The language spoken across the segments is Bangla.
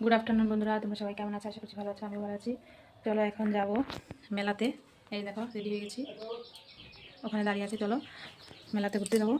গুড আফটারনুন বন্ধুরা। তোমরা সবাই কেমন আছো? আশা করছি ভালো আছো আমি ভালো আছি। চলো এখন যাব মেলাতে। এই দেখো, রেডি হয়ে গেছি। ওখানে দাঁড়িয়ে আছি, চলো। মেলাতে ঘুরতে যাব।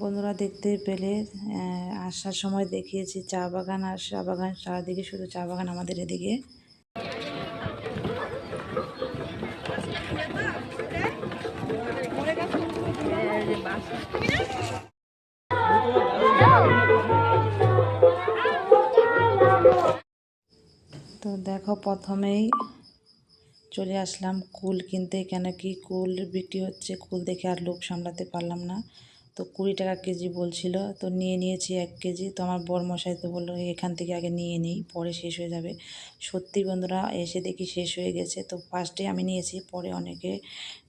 বন্ধুরা দেখতে পেলে আসার সময় দেখিয়েছি চা বাগান আর চা বাগান চারদিকে, শুধু চা বাগান আমাদের এদিকে। তো দেখো, প্রথমেই চলে আসলাম কুল কিনতে। কেন কি কুল বিক্রি হচ্ছে, কুল দেখে আর লোভ সামলাতে পারলাম না। তো কুড়ি টাকা কেজি বলছিল, তো নিয়ে নিয়েছি এক কেজি। তো আমার বর মশাই তো বলল, এখান থেকে আগে নিয়ে নিই, পরে শেষ হয়ে যাবে। সত্যি বন্ধুরা, এসে দেখি শেষ হয়ে গেছে। তো ফার্স্টে আমি নিয়েছি, পরে অনেকে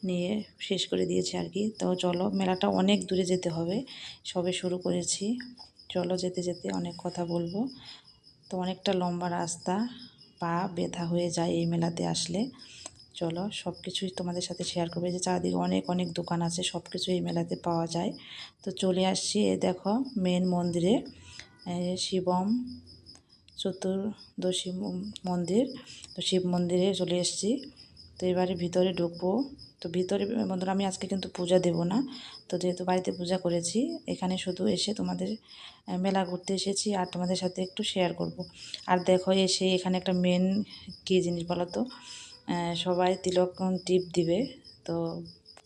নিয়ে শেষ করে দিয়েছে আর কি। তো চলো, মেলাটা অনেক দূরে যেতে হবে। সবে শুরু করেছি। চলো যেতে যেতে অনেক কথা বলব। তো অনেকটা লম্বা রাস্তা, পা ব্যথা হয়ে যায় এই মেলাতে আসলে। চলো সব কিছুই তোমাদের সাথে শেয়ার করবে। যে চারদিকে অনেক অনেক দোকান আছে সব কিছু এই মেলাতে পাওয়া যায়। তো চলে আসছি, এ দেখো মেন মন্দিরে শিবম চতুর্দশী মন্দির। তো শিব মন্দিরে চলে এসেছি। তো এবারে ভিতরে ঢুকবো। তো ভিতরে, বন্ধুরা, আমি আজকে কিন্তু পূজা দেব না। তো যেহেতু বাড়িতে পূজা করেছি, এখানে শুধু এসে তোমাদের মেলা ঘুরতে এসেছি আর তোমাদের সাথে একটু শেয়ার করব। আর দেখো, এসে এখানে একটা মেন কী জিনিস বলো তো? সবাই তিলক টিপ দিবে। তো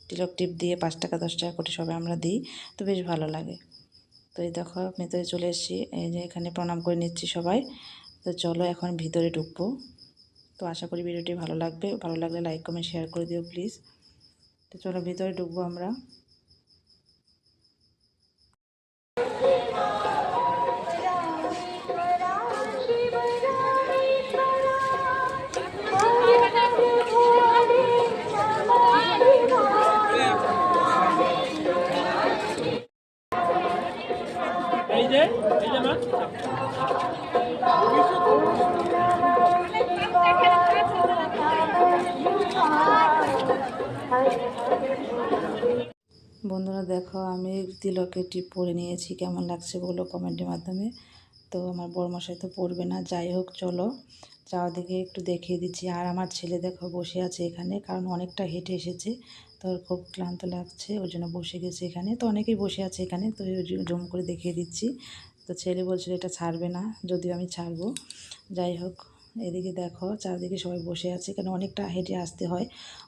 তিলক টিপ দিয়ে পাঁচ টাকা, দশ টাকা করে সবাই আমরা দিই। তো বেশ ভালো লাগে। তো এই দেখো ভিতরে চলে এসেছি। এই যে এখানে প্রণাম করে নিচ্ছি সবাই। তো চলো এখন ভিতরে ঢুকবো। তো আশা করি ভিডিওটি ভালো লাগবে। ভালো লাগলে লাইক কমেন্ট শেয়ার করে দিও প্লিজ তো চলো ভিতরে ঢুকবো আমরা। বন্ধুরা দেখো, আমি তিলকের টিপ পরে নিয়েছি। কেমন লাগছে বলো কমেন্টের মাধ্যমে। তো আমার বড়মশাই তো পড়বে না। যাই হোক, চলো। চারদিকে একটু দেখিয়ে দিচ্ছি। আর আমার ছেলে দেখো বসে আছে এখানে, কারণ অনেকটা হেঁটে এসেছে। তো খুব ক্লান্ত লাগছে, ওর জন্য বসে গেছে এখানে। তো অনেকেই বসে আছে এখানে, তো ওই জম করে দেখিয়ে দিচ্ছি। তো ছেলে বলছিল এটা ছাড়বে না, যদিও আমি ছাড়বো। যাই হোক। এদিকে দেখো, চারদিকে সবাই বসে আছে। কেন অনেকটা হেঁটে আসতে হয়।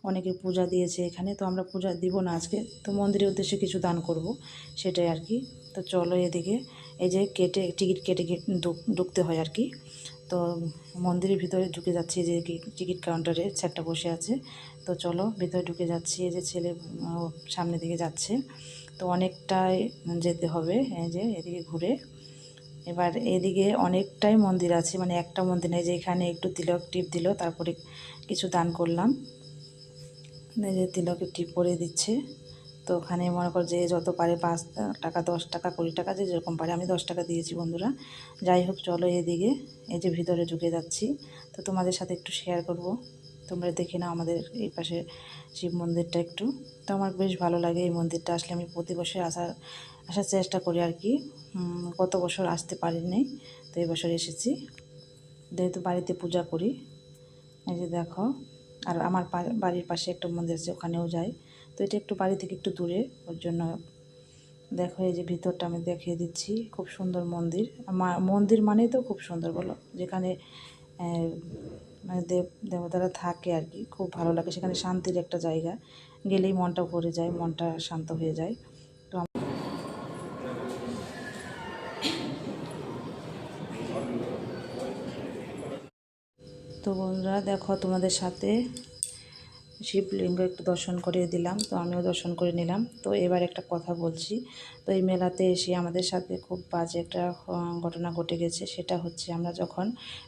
অনেকে পূজা দিয়েছে এখানে। তো আমরা পূজা দিব না আজকে। তো মন্দিরের উদ্দেশ্যে কিছু দান করব, সেটাই আর কি। তো চলো এদিকে, এই যে কেটে, টিকিট কেটে ঢুকতে হয় আর কি। তো মন্দিরের ভিতরে ঢুকে যাচ্ছি যে টিকিট কাউন্টারে স্যারটা বসে আছে। তো চলো ভিতরে ঢুকে যাচ্ছি, এই যে ছেলে সামনের দিকে যাচ্ছে। তো অনেকটাই যেতে হবে, এই যে এদিকে ঘুরে। এবার এদিকে অনেকটাই মন্দির আছে মানে একটা মন্দির নেই যে এখানে একটু তিলক টিপ দিল, তারপরে কিছু দান করলাম। যে তিলকের টিপ করে দিচ্ছে। তো ওখানে মনে কর যে যত পারে পাঁচ টাকা, দশ টাকা, কুড়ি টাকা যে যেরকম পারে, আমি দশ টাকা দিয়েছি বন্ধুরা। যাই হোক, চলো এদিকে, এই যে ভিতরে ঢুকে যাচ্ছি। তো তোমাদের সাথে একটু শেয়ার করব। তোমরা দেখে নাও আমাদের এই পাশে শিব মন্দিরটা একটু। তো আমার বেশ ভালো লাগে এই মন্দিরটা, আসলে আমি প্রতি বছর আসার আসার চেষ্টা করি আর কি। গত বছর আসতে পারিনি, তো এই বছর এসেছি। যেহেতু বাড়িতে পূজা করি, এই যে দেখো, আর আমার বাড়ির পাশে একটা মন্দির আছে, ওখানেও যাই। তো এটা একটু বাড়ি থেকে একটু দূরে, ওর জন্য দেখো এই যে ভিতরটা আমি দেখিয়ে দিচ্ছি, খুব সুন্দর মন্দির। মন্দির মানেই তো খুব সুন্দর বলো। যেখানে মানে দেব, দেবতারা থাকে আর কি, খুব ভালো লাগে। সেখানে শান্তির একটা জায়গা। গেলেই মনটা ভরে যায়, মনটা শান্ত হয়ে যায়। তো বন্ধুরা, দেখো তোমাদের সাথে শিবলিঙ্গ একটু দর্শন করে দিলাম, তো আমিও দর্শন করে নিলাম। তো এবার একটা কথা বলছি, তো এই মেলাতে এসে আমাদের সাথে খুব বাজে একটা ঘটনা ঘটে গেছে। সেটা হচ্ছে আমরা যখন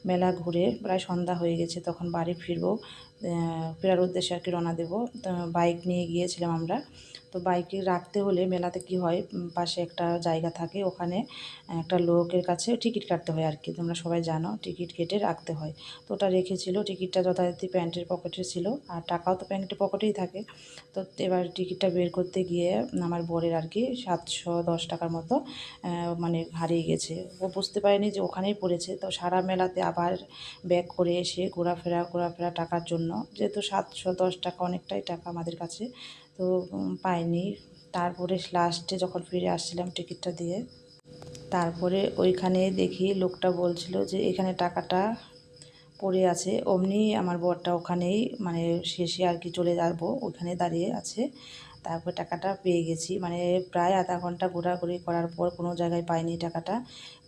মেলা ঘুরে প্রায় সন্ধ্যা হয়ে গেছে, তখন বাড়ি ফিরবো ফেরার উদ্দেশ্যে আর কি রওনা দেবো। বাইক নিয়ে গিয়েছিলাম আমরা তো বাইকে রাখতে হলে মেলাতে কি হয়? পাশে একটা জায়গা থাকে, ওখানে একটা লোকের কাছে টিকিট কাটতে হয় আর কি তোমরা সবাই জানো, টিকিট কেটে রাখতে হয়। তো ওটা রেখেছিল, টিকিটটা যথারীতি প্যান্টের পকেটে ছিল, আর টাকাও তো প্যান্টের পকেটেই থাকে। তো এবার টিকিটটা বের করতে গিয়ে আমার বরের আর কি সাতশো দশ টাকার মতো মানে হারিয়ে গেছে। ও বুঝতে পারেনি যে ওখানেই পড়েছে। তো সারা মেলাতে আবার ব্যাক করে এসে ঘোরাফেরা ঘোরাফেরা টাকার জন্য, যেহেতু সাতশো দশ টাকা অনেকটাই টাকা আমাদের কাছে তো পাইনি। তারপরে লাস্টে যখন ফিরে আসছিলাম টিকিটটা দিয়ে, তারপরে ওইখানে দেখি লোকটা বলছিল যে, এখানে টাকাটা পড়ে আছে। অমনি আমার বরটা ওখানেই মানে শেষে আর কি চলে যাব ওখানে দাঁড়িয়ে আছে। তারপর টাকাটা পেয়ে গেছি। মানে প্রায় আধা ঘণ্টা ঘোরাঘুরি করার পর কোনো জায়গায় পাইনি টাকাটা।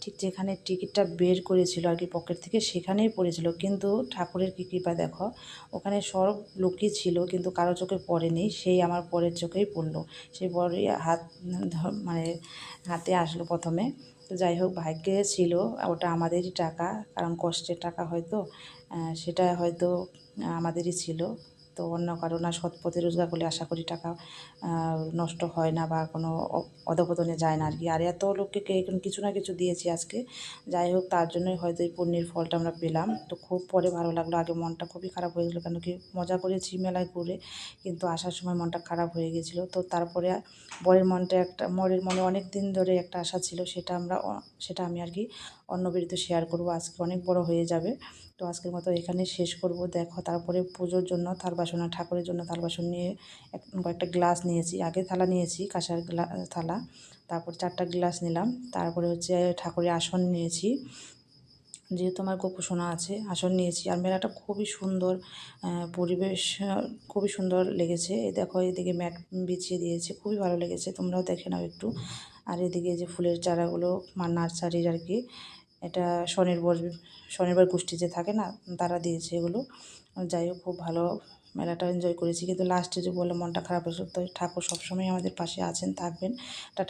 ঠিক যেখানে টিকিটটা বের করেছিল আর কি পকেট থেকে সেখানেই পড়েছিল। কিন্তু ঠাকুরের কী কৃপা দেখো, ওখানে সব লোকই ছিল কিন্তু কারও চোখে পড়েনি, সেই আমার পরের চোখেই পড়ল। সেই বড়ই হাত মানে হাতে আসলো প্রথমে। তো যাই হোক, ভাগ্যে ছিল, ওটা আমাদেরই টাকা, কারণ কষ্টের টাকা হয়তো সেটা হয়তো আমাদেরই ছিল। তো অন্য কারও না সৎ পথে রোজগার করলে আশা করি টাকা নষ্ট হয় না বা কোনো অধপতনে যায় না আর কি আর এত লোককে কিছু না কিছু দিয়েছি আজকে। যাই হোক, তার জন্যই হয়তো এই পুণ্যের ফলটা আমরা পেলাম। তো খুব পরে ভালো লাগল। আগে মনটা খুবই খারাপ হয়ে গেলো কেন কি মজা করেছি মেলায় ঘুরে, কিন্তু আসার সময় মনটা খারাপ হয়ে গেছিল। তো তারপরে বরের মনটা একটা মরের মনে অনেক দিন ধরে একটা আশা ছিল, সেটা আমরা সেটা আমি আর কি অন্য বিরুদ্ধে শেয়ার করব। আজকে অনেক বড় হয়ে যাবে। তো আজকের মতো এখানে শেষ করব। দেখো, তারপরে পুজোর জন্য থাল বাসন আর ঠাকুরের জন্য থাল বাসন নিয়ে কয়েকটা গ্লাস নিয়েছি। আগে থালা নিয়েছি, কাঁসার গ্লা, থালা। তারপর চারটা গ্লাস নিলাম। তারপরে হচ্ছে ঠাকুরের আসন নিয়েছি। যেহেতু আমার গোপুসোনা আছে, আসন নিয়েছি। আর মেলাটা খুবই সুন্দর পরিবেশ, খুবই সুন্দর লেগেছে। এই দেখো, এদিকে ম্যাট বিছিয়ে দিয়েছে। খুবই ভালো লেগেছে। তোমরাও দেখে নাও একটু। আর এদিকে যে ফুলের চারাগুলো, মা নার্সারির আর কি, এটা স্বনির্ভর স্বনির্ভর গোষ্ঠী যে থাকে না, তারা দিয়েছে এগুলো। যাই হোক, খুব ভালো মেলাটা এনজয় করেছি। কিন্তু লাস্টে যে বলে মনটা খারাপ হয়েছিল, তো ঠাকুর সবসময় আমাদের পাশে আছেন, থাকবেন। টাটা